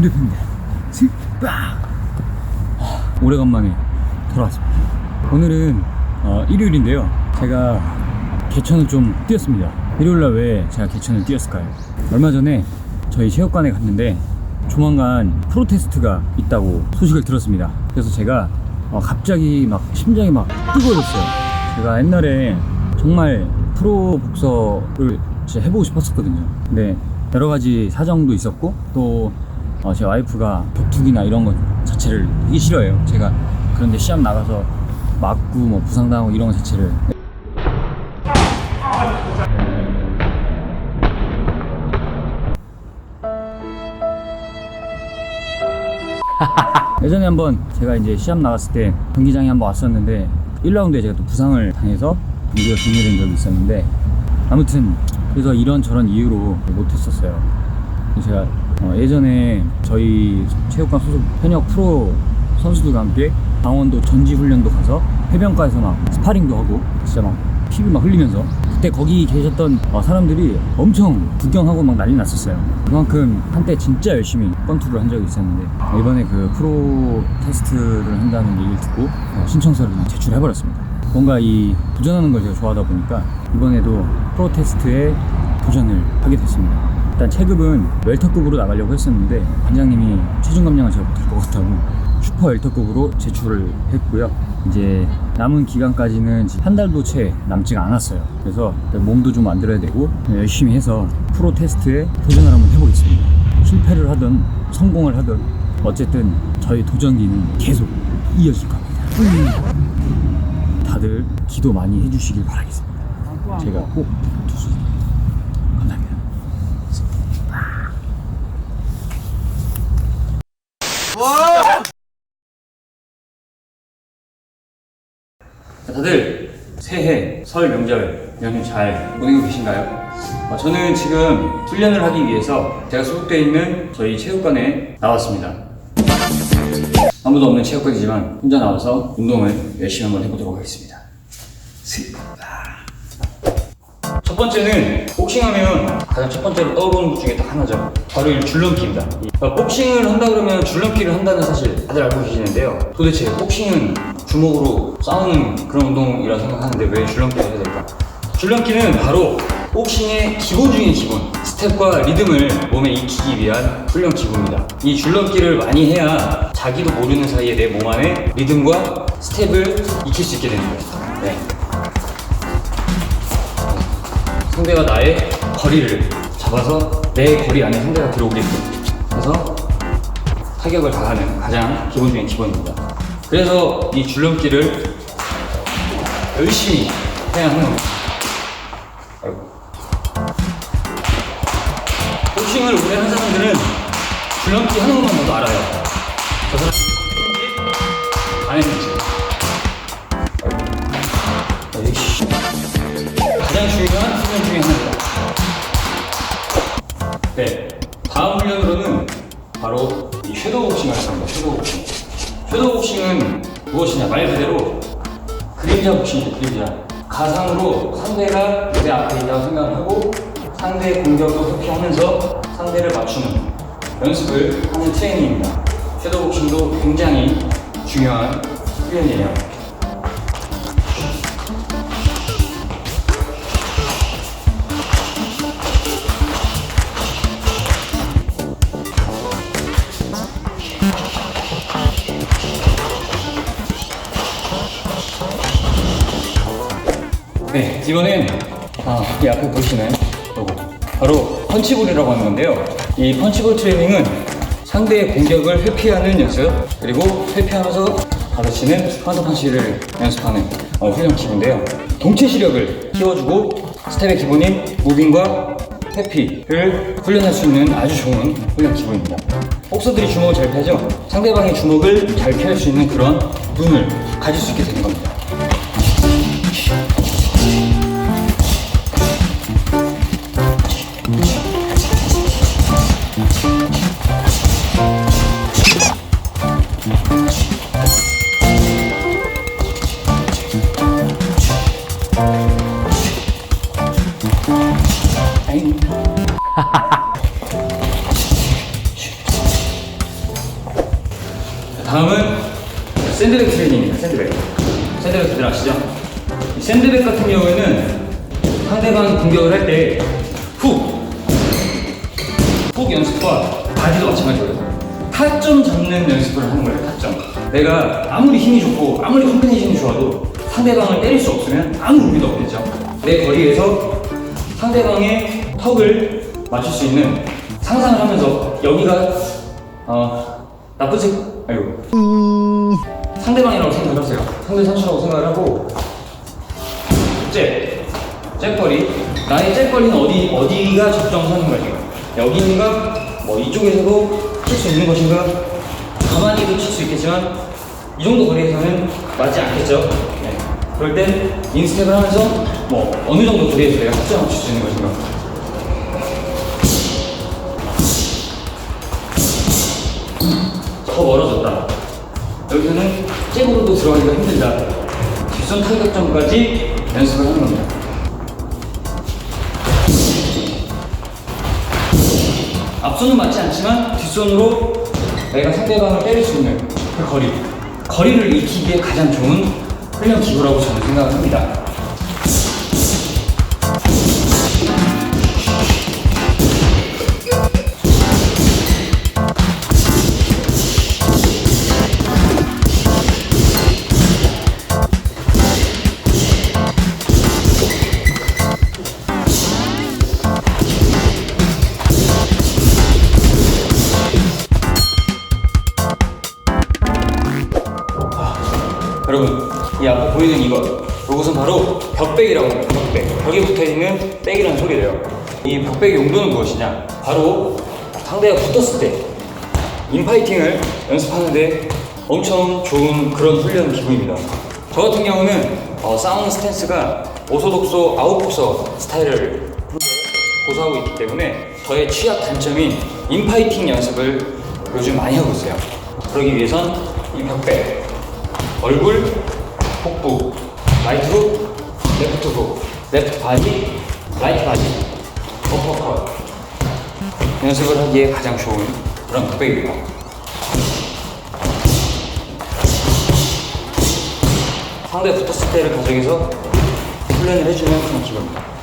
네, 안녕하세요. 김대표입니다. 스빠! 오래간만에 돌아왔습니다. 오늘은 어, 일요일인데요. 제가 개천을 좀 뛰었습니다. 일요일날 왜 제가 개천을 뛰었을까요? 얼마 전에 저희 체육관에 갔는데 조만간 프로테스트가 있다고 소식을 들었습니다. 그래서 제가 어, 갑자기 막 심장이 막 뜨거워졌어요. 제가 옛날에 정말 프로 복서를 해보고 싶었었거든요. 근데 여러 가지 사정도 있었고 또 어, 제 와이프가 격투기나 이런 것 자체를 되게 싫어해요. 제가 그런데 시합 나가서 맞고 뭐 부상당하고 이런 것 자체를 예전에 한번 제가 이제 시합 나갔을 때 경기장에 한번 왔었는데 1라운드에 제가 또 부상을 당해서 경기가 종료된 적이 있었는데 아무튼 그래서 이런 저런 이유로 못했었어요. 제가 어, 예전에 저희 체육관 소속 현역 프로 선수들과 함께 강원도 전지 훈련도 가서 해변가에서 막 스파링도 하고 진짜 막 피를 막 흘리면서 그때 거기 계셨던 어, 사람들이 엄청 구경하고 막 난리 났었어요. 그만큼 한때 진짜 열심히 권투를 한 적이 있었는데 이번에 그 프로 테스트를 한다는 얘기를 듣고 어, 신청서를 제출해버렸습니다. 뭔가 이 도전하는 걸 제가 좋아하다 보니까 이번에도 프로 테스트에 도전을 하게 됐습니다. 일단 체급은 웰터급으로 나가려고 했었는데 관장님이 체중 감량을 제가 못할 것 같다고 슈퍼 웰터급으로 제출을 했고요. 이제 남은 기간까지는 한 달도 채 남지가 않았어요. 그래서 몸도 좀 만들어야 되고 열심히 해서 프로 테스트에 도전을 한번 해보겠습니다. 실패를 하든 성공을 하든 어쨌든 저희 도전기는 계속 이어질 겁니다. 다들 기도 많이 해주시길 바라겠습니다. 제가 꼭 투수 감사합니다. 자, 다들 새해 설 명절 연휴 잘 보내고 계신가요? 어, 저는 지금 훈련을 하기 위해서 제가 소속되어 있는 저희 체육관에 나왔습니다. 아무도 없는 체육관이지만 혼자 나와서 운동을 열심히 한번 해보도록 하겠습니다. 스- 첫 번째는 복싱하면 가장 첫 번째로 떠오르는 것 중에 딱 하나죠. 바로 이 줄넘기입니다. 이- 어, 복싱을 한다 그러면 줄넘기를 한다는 사실 다들 알고 계시는데요. 도대체 복싱은 주먹으로 싸우는 그런 운동이라 생각하는데 왜 줄넘기를 해야 될까? 줄넘기는 바로 복싱의 기본 중의 기본, 스텝과 리듬을 몸에 익히기 위한 훈련 기구입니다. 이 줄넘기를 많이 해야 자기도 모르는 사이에 내 몸 안에 리듬과 스텝을 익힐 수 있게 되는 거예요. 네. 상대가 나의 거리를 잡아서 내 거리 안에 상대가 들어오게끔 해서 타격을 가하는 가장 기본적인 기본입니다. 그래서 이 줄넘기를 열심히 해야 하는 겁니다. 복싱을 오래 한 사람들은 줄넘기 하는 것만 봐도 알아요. 저 사람 안 했는지. 에이씨. 가장 중요한 훈련 중에 하나입니다. 네. 다음 훈련으로는 바로 이 섀도우 복싱을 할 겁니다. 섀도우 복싱. 섀도우 복싱은 무엇이냐? 말 그대로 그림자 복싱이죠, 그림자. 가상으로 상대가 내 앞에 있다고 생각을 하고 상대의 공격을 회피하면서 상대를 맞추는 연습을 하는 트레이닝입니다. 섀도우 복싱도 굉장히 중요한 훈련이에요. 네, 이번엔 아, 이 앞에 보시나요? 요거 바로 펀치볼이라고 하는 건데요. 이 펀치볼 트레이닝은 상대의 공격을 회피하는 연습 그리고 회피하면서 받아치는 카운터 펀치를 연습하는 어, 훈련 기구인데요. 동체 시력을 키워주고 스텝의 기본인 무빙과 회피를 훈련할 수 있는 아주 좋은 훈련 기구입니다. 복서들이 주먹을 잘 펴죠? 상대방의 주먹을 잘 피할 수 있는 그런 눈을 가질 수 있게 되는 겁니다. 아잉. 다음은 샌드백 트레이닝입니다. 샌드백. 샌드백들 아시죠? 이 샌드백 같은 경우에는 상대방 공격을 할 때 훅, 훅 연습과 바디도 마찬가지거든요. 타점 잡는 연습을 하는 거예요. 타점. 내가 아무리 힘이 좋고 아무리 컴비네이션이 좋아도 상대방을 때릴 수 없으면 아무 의미도 없겠죠. 내 거리에서 상대방의 턱을 맞출 수 있는 상상을 하면서 여기가 어 나쁘지 아이고 상대방이라고 생각을 하세요. 상대 선수라고 생각을 하고 잽, 잽거리. 나의 잽거리는 어디 어디가 적정선인 거지? 여기인가? 뭐 이쪽에서도 칠 수 있는 것인가? 가만히도 칠 수 있겠지만 이 정도 거리에서는 맞지 않겠죠? 네. 그럴 땐 인스텝을 하면서 뭐 어느 정도 거리에서 내가 타점을 칠수 있는 것인가? 더 멀어졌다. 여기서는 잽으로도 들어가기가 힘들다. 뒷선 타격점까지 연습을 하는 겁니다. 앞손은 맞지 않지만 뒷손으로 내가 상대방을 때릴 수 있는 그 거리. 거리를 익히기에 가장 좋은 훈련 기구라고 저는 생각을 합니다. 여러분, 이 앞에 보이는 이것, 이것은 바로 벽백이라고 합니다. 벽백. 벽에 붙어 있는 백이라는 소리래요. 이 벽백의 용도는 무엇이냐? 바로 상대가 붙었을 때 인파이팅을 연습하는데 엄청 좋은 그런 훈련 기구입니다. 저 같은 경우는 어, 싸우는 스탠스가 오소독소 아웃복서 스타일을 고수하고 있기 때문에 저의 취약 단점인 인파이팅 연습을 요즘 많이 하고 있어요. 그러기 위해선 이 벽백, 얼굴, 복부, 라이트 훅, 레프트 바디, 라이트 바디, 어퍼컷 연습을 하기에 가장 좋은 그런 벽백입니다. 상대 붙었을 때를 가정해서 훈련을 해주면 그런 기분입니다.